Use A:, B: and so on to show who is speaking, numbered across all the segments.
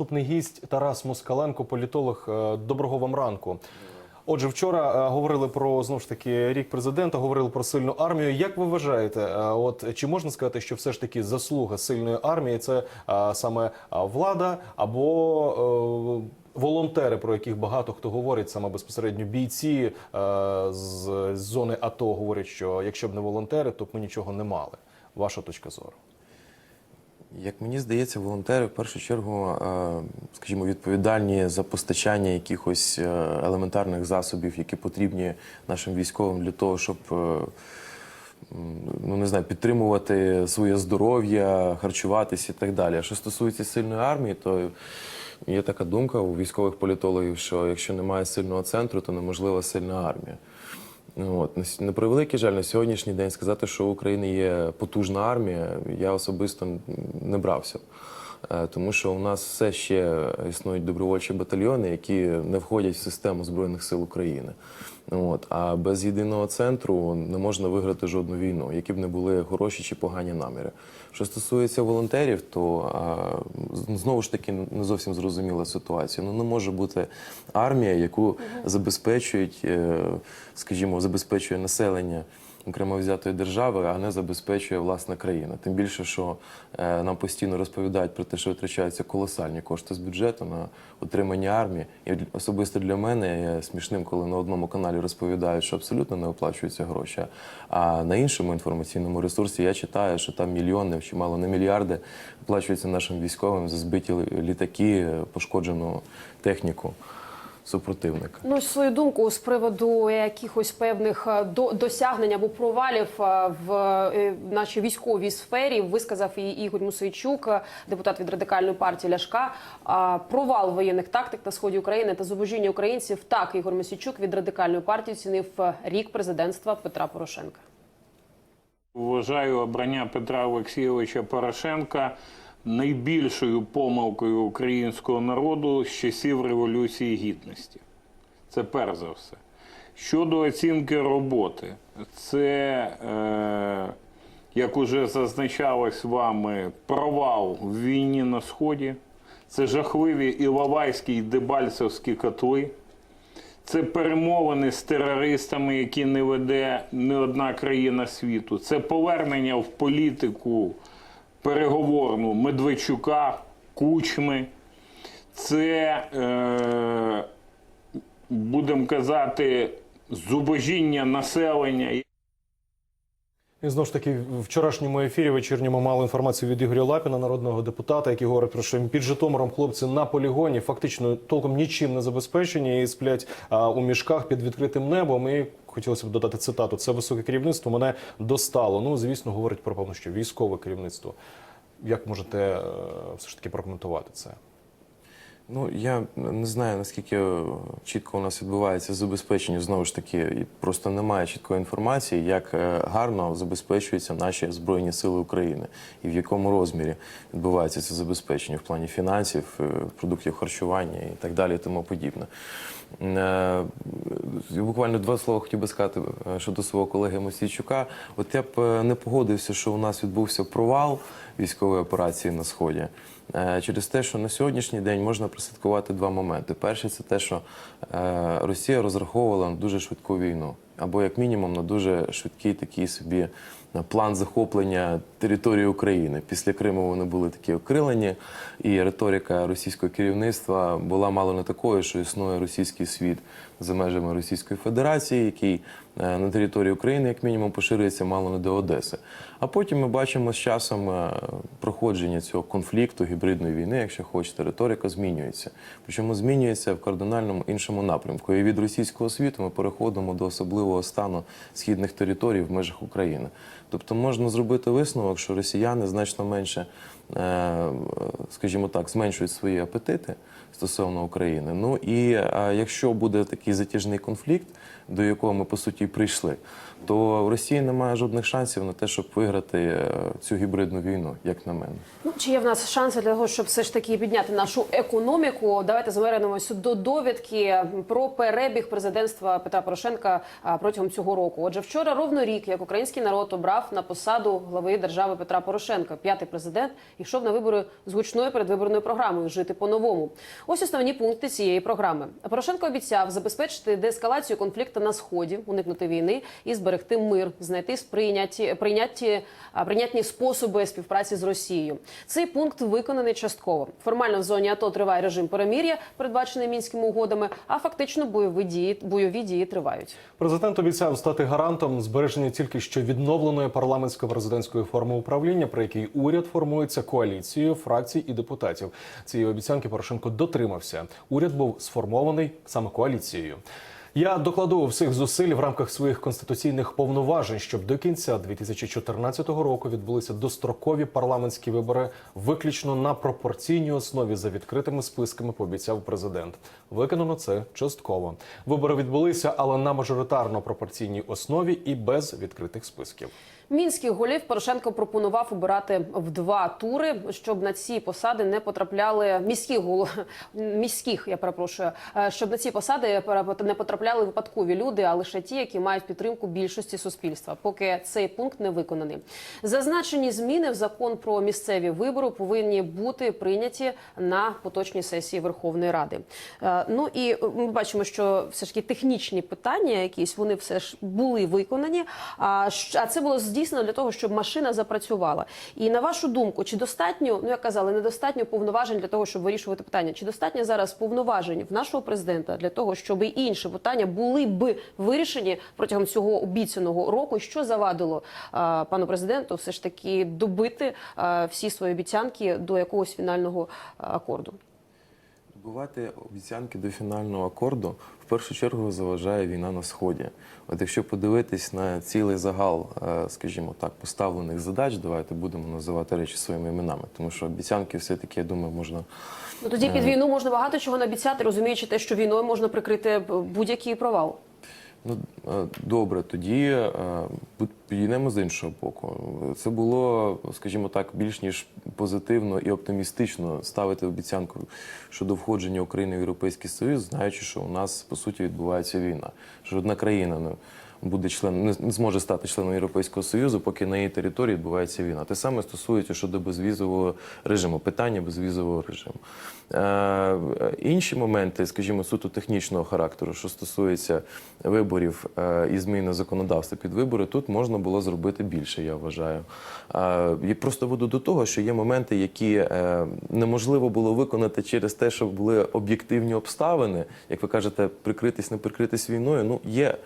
A: Наступний гість Тарас Москаленко, політолог. Е, Доброго вам ранку. Отже, вчора е, говорили про знову ж таки рік президента, говорили про сильну армію. Як ви вважаєте, е, от чи можна сказати, що все ж таки заслуга сильної армії це саме влада або волонтери, про яких багато хто говорить, саме безпосередньо бійці з зони АТО говорять, що якщо б не волонтери, то б ми нічого не мали. Ваша точка зору.
B: Як мені здається, волонтери в першу чергу, е, скажімо, відповідальні за постачання якихось е, елементарних засобів, які потрібні нашим військовим для того, щоб е, ну не знаю, підтримувати своє здоров'я, харчуватися і так далі. А що стосується сильної армії, то є така думка у військових політологів, що якщо немає сильного центру, то неможлива сильна армія. От, на превеликий жаль, на сьогоднішній день сказати, що в Україні є потужна армія, я особисто не брався. Е, Тому що у нас все ще існують добровольчі батальйони, які не входять в систему Збройних сил України. От. А без єдиного центру не можна виграти жодну війну, які б не були хороші чи погані наміри. Що стосується волонтерів, то а, знову ж таки не зовсім зрозуміла ситуація. Ну не може бути армія, яку забезпечують, е, скажімо, забезпечує населення окремо взятої держави, а не забезпечує власна країна. Тим більше, що е, нам постійно розповідають про те, що витрачаються колосальні кошти з бюджету на утримання армії. І особисто для мене є смішним, коли на одному каналі розповідають, що абсолютно не оплачуються гроші. А на іншому інформаційному ресурсі я читаю, що там мільйони чи мало не мільярди оплачуються нашим військовим за збиті літаки, пошкоджену техніку супротивника.
C: Ну, свою думку з приводу якихось певних е, до, досягнень або провалів е, в е, нашій військовій сфері висказав і Ігор Мусейчук, е, депутат від радикальної партії Ляшка. Провал воєнних тактик на сході України та зубожіння українців. Так Ігор Мосійчук від радикальної партії оцінив е, рік президентства Петра Порошенка.
D: Вважаю обрання Петра Олексійовича Порошенка найбільшою помилкою українського народу з часів Революції Гідності. Це перш за все. Щодо оцінки роботи, це, е, як уже зазначалось вами, провал в війні на Сході, це жахливі Іловайські і Дебальцевські котли. Це перемовини з терористами, які не веде не одна країна світу. Це повернення в політику переговорну Медведчука, Кучми. Це, е, будемо казати, зубожіння населення.
A: І знову ж таки, в вчорашньому ефірі вечірньому мали інформацію від Ігоря Лапіна, народного депутата, який говорить про що під Житомиром хлопці на полігоні фактично толком нічим не забезпечені і сплять а, у мішках під відкритим небом. І хотілося б додати цитату: це високе керівництво мене достало. Ну, звісно, говорить про певно, що військове керівництво. Як можете е, все ж таки прокоментувати це?
B: Ну я не знаю наскільки чітко у нас відбувається забезпечення. Знову ж таки, і просто немає чіткої інформації, як е, гарно забезпечуються наші збройні сили України і в якому розмірі відбувається це забезпечення в плані фінансів, е, продуктів харчування і так далі, і тому подібне. Е, Буквально два слова хотів би сказати щодо свого колеги Мосійчука. От я б не погодився, що у нас відбувся провал військової операції на сході. Е, Через те, що на сьогоднішній день можна прослідкувати два моменти. Перший це те, що е, Росія розраховувала на дуже швидку війну, або як мінімум на дуже швидкий такий собі план захоплення території України. Після Криму вони були такі окрилені, і риторика російського керівництва була мало не такою, що існує російський світ за межами Російської Федерації, який е, на території України, як мінімум, поширюється мало не до Одеси. А потім ми бачимо з часом е, проходження цього конфлікту, гібридної війни, якщо хочете, риторика змінюється. Причому змінюється в кардинальному іншому напрямку. І від російського світу ми переходимо до особливого стану східних територій в межах України. Тобто можна зробити висновок, що росіяни значно менше, е, скажімо так, зменшують свої апетити стосовно України. Ну і е, якщо буде такий затяжний конфлікт, до якого ми по суті прийшли, то в Росії немає жодних шансів на те, щоб виграти е, цю гібридну війну, як на мене.
C: Ну, чи є в нас шанси для того, щоб все ж таки підняти нашу економіку? Давайте звернемося до довідки про перебіг президентства Петра Порошенка протягом цього року. Отже, вчора ровно рік, як український народ обрав на посаду глави держави Петра Порошенка, п'ятий президент, йшов на вибори з гучною передвиборною програмою жити по-новому. Ось основні пункти цієї програми. Порошенко обіцяв забезпечити деескалацію конфлікту на сході, уникнути війни і зберегти мир, знайти сприйняті прийняті прийнятні способи співпраці з Росією. Цей пункт виконаний частково. Формально в зоні АТО триває режим перемір'я, передбачений мінськими угодами, а фактично бойові дії бойові дії тривають.
A: Президент обіцяв стати гарантом збереження тільки що відновленої парламентсько-президентської форми управління, при якій уряд формується коаліцією фракцій і депутатів. Цієї обіцянки Порошенко дотримався. Уряд був сформований саме коаліцією. Я докладу всіх зусиль в рамках своїх конституційних повноважень, щоб до кінця 2014 року відбулися дострокові парламентські вибори, виключно на пропорційній основі за відкритими списками. Пообіцяв президент. Виконано це частково. Вибори відбулися, але на мажоритарно пропорційній основі і без відкритих списків.
C: Мінських голів Порошенко пропонував обирати в два тури, щоб на ці посади не потрапляли міських голов міських. Я перепрошую, е, щоб на ці посади не потрапляли випадкові люди, а лише ті, які мають підтримку більшості суспільства. Поки цей пункт не виконаний. Зазначені зміни в закон про місцеві вибори повинні бути прийняті на поточній сесії Верховної Ради. Е, Ну і ми бачимо, що все ж таки технічні питання, якісь вони все ж були виконані. А це було здійснено для того, щоб машина запрацювала. І на вашу думку, чи достатньо, ну як казали, недостатньо повноважень для того, щоб вирішувати питання? Чи достатньо зараз повноважень в нашого президента для того, щоб і інші питання були б вирішені протягом цього обіцяного року? Що завадило а, пану президенту все ж таки добити а, всі свої обіцянки до якогось фінального акорду?
B: Добувати обіцянки до фінального акорду в першу чергу заважає війна на сході. От якщо подивитись на цілий загал, е, скажімо так, поставлених задач, давайте будемо називати речі своїми іменами, тому що обіцянки все-таки, я думаю, можна
C: Ну тоді під війну можна багато чого наобіцяти, розуміючи те, що війною можна прикрити будь-який провал.
B: Ну е, добре, тоді е, підійдемо з іншого боку. Це було, скажімо так, більш ніж позитивно і оптимістично ставити обіцянку щодо входження України в Європейський Союз, знаючи, що у нас по суті відбувається війна. Жодна країна не буде членом, не- зможе стати членом Європейського Союзу, поки на її території відбувається війна. Те саме стосується щодо безвізового режиму, питання безвізового режиму. Е, е, інші моменти, скажімо, суто технічного характеру, що стосується виборів е, і зміни законодавства під вибори, тут можна було зробити більше, я вважаю. Е, просто веду до того, що є моменти, які е, неможливо було виконати через те, що були об'єктивні обставини, як ви кажете, прикритись, не прикритись війною. Ну є.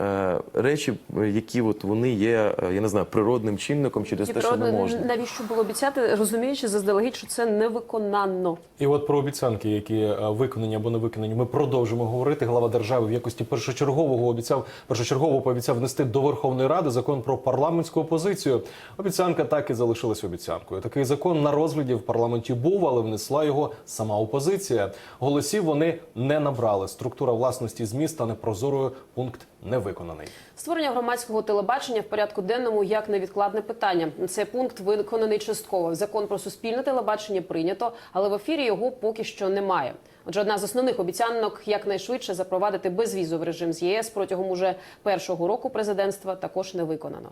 B: Е, Речі, які от вони є, е, я не знаю, природним чинником через
C: І
B: те, що не можна.
C: навіщо було обіцяти, розуміючи заздалегідь, що це невиконанно.
A: І от про обіцянки, які е, виконані або не виконані, ми продовжимо говорити. Глава держави в якості першочергового обіцяв першочергово пообіцяв внести до Верховної Ради закон про парламентську опозицію. Обіцянка так і залишилась обіцянкою. Такий закон на розгляді в парламенті був, але внесла його сама опозиція. Голосів вони не набрали. Структура власності ЗМІ стане прозорою. Пункт не виконаний.
C: Створення громадського телебачення в порядку денному як невідкладне питання. Цей пункт виконаний частково. Закон про суспільне телебачення прийнято, але в ефірі його поки що немає. Отже, одна з основних обіцянок якнайшвидше запровадити безвізовий режим з ЄС протягом уже першого року президентства також не виконано.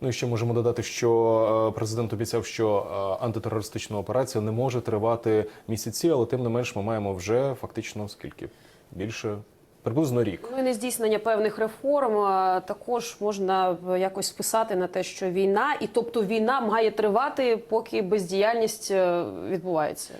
A: Ну і ще можемо додати, що е, президент обіцяв, що е, антитерористична операція не може тривати місяці, але тим не менш ми маємо вже фактично скільки більше приблизно рік.
C: Ну і нездійснення певних реформ також можна е, якось списати на те, що війна, і тобто війна має тривати, поки бездіяльність е, відбувається.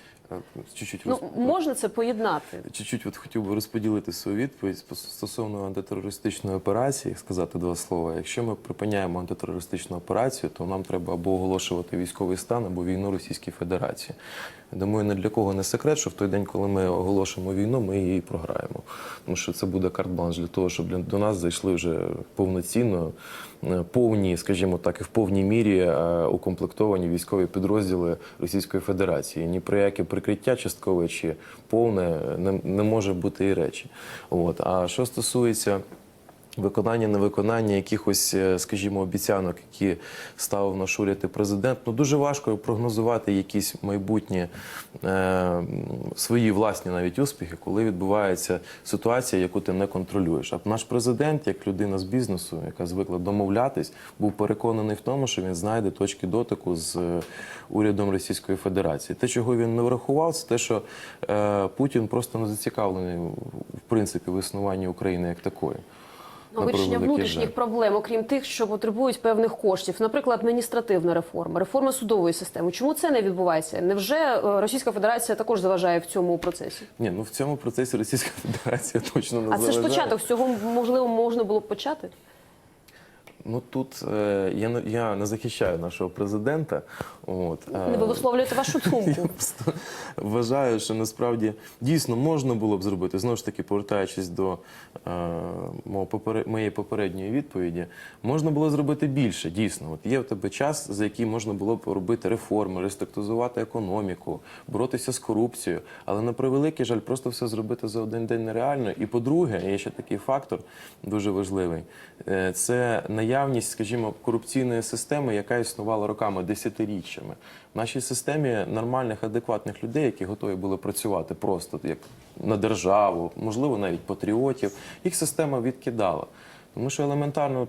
B: Чуть-чуть
C: Ну
B: роз-
C: можна це поєднати.
B: Чуть-чуть от хотів би розподілити свою відповідь стосовно антитерористичної операції, сказати два слова. Якщо ми припиняємо антитерористичну операцію, то нам треба або оголошувати військовий стан, або війну Російській Федерації. Думаю, не для кого не секрет, що в той день, коли ми оголошимо війну, ми її програємо. Тому що це буде карт-бланш для того, щоб до нас зайшли вже повноцінно, е, повні, скажімо так, і в повній мірі е, укомплектовані військові підрозділи Російської Федерації. Ні про яке прикриття часткове чи повне не, не може бути і речі. От. А що стосується Виконання, невиконання якихось, е, скажімо, обіцянок, які ставив наш уряд і президент. Ну дуже важко прогнозувати якісь майбутні е, свої власні навіть успіхи, коли відбувається ситуація, яку ти не контролюєш. А наш президент, як людина з бізнесу, яка звикла домовлятись, був переконаний в тому, що він знайде точки дотику з е, урядом Російської Федерації. Те, чого він не врахував, це те, що е, Путін просто не зацікавлений в принципі в існуванні України як такої.
C: Ну,
B: На
C: вирішення внутрішніх
B: жаль.
C: проблем, окрім тих, що потребують певних коштів, наприклад, адміністративна реформа, реформа судової системи. Чому це не відбувається? Невже е, Російська Федерація також заважає в цьому процесі?
B: Ні, ну в цьому процесі Російська Федерація точно не
C: А це ж початок. З цього можливо можна було б почати.
B: Ну тут е, я, не- я не захищаю нашого президента. От, е,
C: Не ви висловлюєте вашу
B: Я
C: думку.
B: просто вважаю, що насправді дійсно можна було б зробити. Знову ж таки, повертаючись до е, мого попере- моєї попередньої відповіді, можна було зробити більше. Дійсно, от є в тебе час, за який можна було б робити реформи, реструктуризувати економіку, боротися з корупцією. Але на превеликий жаль, просто все зробити за один день нереально. І по-друге, є ще такий фактор дуже важливий: Е, це наявність, скажімо, корупційної системи, яка існувала роками, десятиріччями. В нашій системі нормальних, адекватних людей, які готові були працювати просто як на державу, можливо, навіть патріотів, їх система відкидала. Тому що елементарно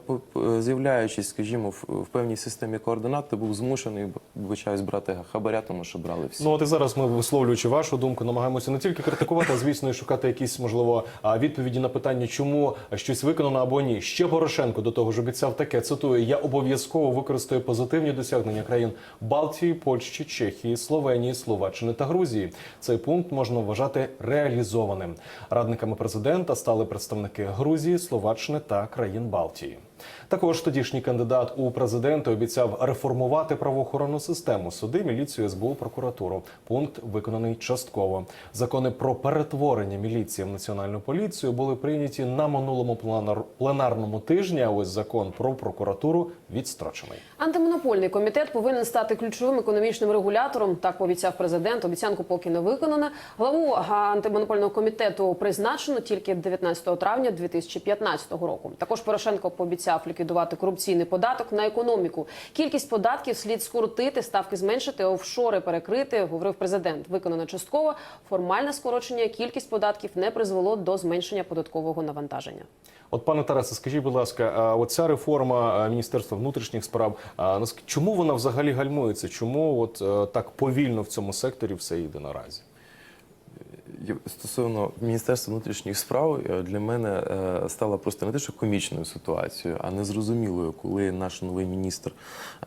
B: з'являючись, скажімо, в певній системі координат, ти був змушений вибачаюсь, брати хабаря, тому що брали всі.
A: Ну от і зараз ми, висловлюючи вашу думку, намагаємося не тільки критикувати, а звісно, і шукати якісь можливо відповіді на питання, чому щось виконано або ні. Ще Порошенко до того ж обіцяв таке. Цитую: я обов'язково використаю позитивні досягнення країн Балтії, Польщі, Чехії, Словенії, Словаччини та Грузії. Цей пункт можна вважати реалізованим. Радниками президента стали представники Грузії, Словаччини та країн Балтії. Також тодішній кандидат у президенти обіцяв реформувати правоохоронну систему суди, міліцію, СБУ, прокуратуру. Пункт виконаний частково. Закони про перетворення міліції в національну поліцію були прийняті на минулому пленар- пленарному тижні. А ось закон про прокуратуру відстрочений.
C: Антимонопольний комітет повинен стати ключовим економічним регулятором. Так пообіцяв президент. Обіцянку поки не виконана. Главу антимонопольного комітету призначено тільки 19 травня 2015 року. Також Порошенко пообіцяв ліквідувати корупційний податок на економіку. Кількість податків слід скоротити, ставки зменшити, офшори перекрити. Говорив президент. Виконано частково. Формальне скорочення кількість податків не призвело до зменшення податкового навантаження.
A: От, пане Тарасе, скажіть, будь ласка, оця реформа Міністерства внутрішніх справ, чому вона взагалі гальмується? Чому от е, так повільно в цьому секторі все йде наразі?
B: Стосовно Міністерства внутрішніх справ е, для мене е, стала просто не те, що комічною ситуацією, а незрозумілою, коли наш новий міністр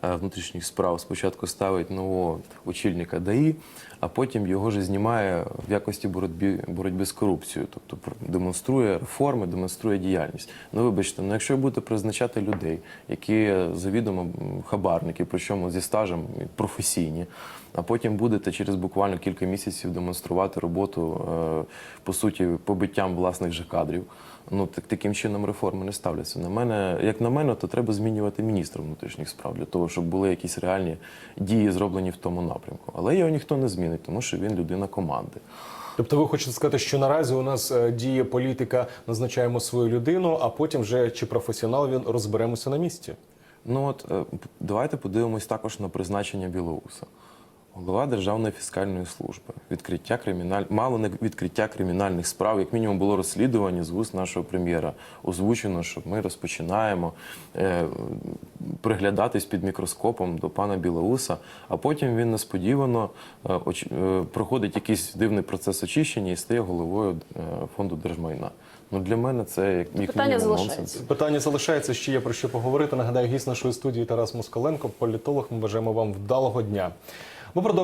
B: е, внутрішніх справ спочатку ставить нового очільника ДАІ, а потім його ж знімає в якості боротьби, боротьби з корупцією, тобто демонструє реформи, демонструє діяльність. Ну вибачте, ну якщо будете призначати людей, які завідомо хабарники, причому зі стажем професійні, а потім будете через буквально кілька місяців демонструвати роботу е, по суті побиттям власних же кадрів. Ну так таким чином реформи не ставляться. На мене, як на мене, то треба змінювати міністра внутрішніх справ для того, щоб були якісь реальні дії зроблені в тому напрямку. Але його ніхто не змінить, тому що він людина команди.
A: Тобто, ви хочете сказати, що наразі у нас е, діє політика, назначаємо свою людину, а потім вже чи професіонал він розберемося на місці.
B: Ну от е, давайте подивимось також на призначення Білоуса. Голова Державної фіскальної служби, відкриття криміналь... мало не відкриття кримінальних справ, як мінімум було розслідування з вуст нашого прем'єра. Озвучено, що ми розпочинаємо е, приглядатись під мікроскопом до пана Білоуса, а потім він несподівано е, оч... е, проходить якийсь дивний процес очищення і стає головою е, фонду держмайна. Ну для мене це як, як
C: Питання
B: мінімум
C: залишається.
B: нонсенс.
A: Питання залишається ще є про що поговорити. Нагадаю, гість нашої студії Тарас Москаленко, політолог. Ми бажаємо вам вдалого дня. Ми продовжуємо.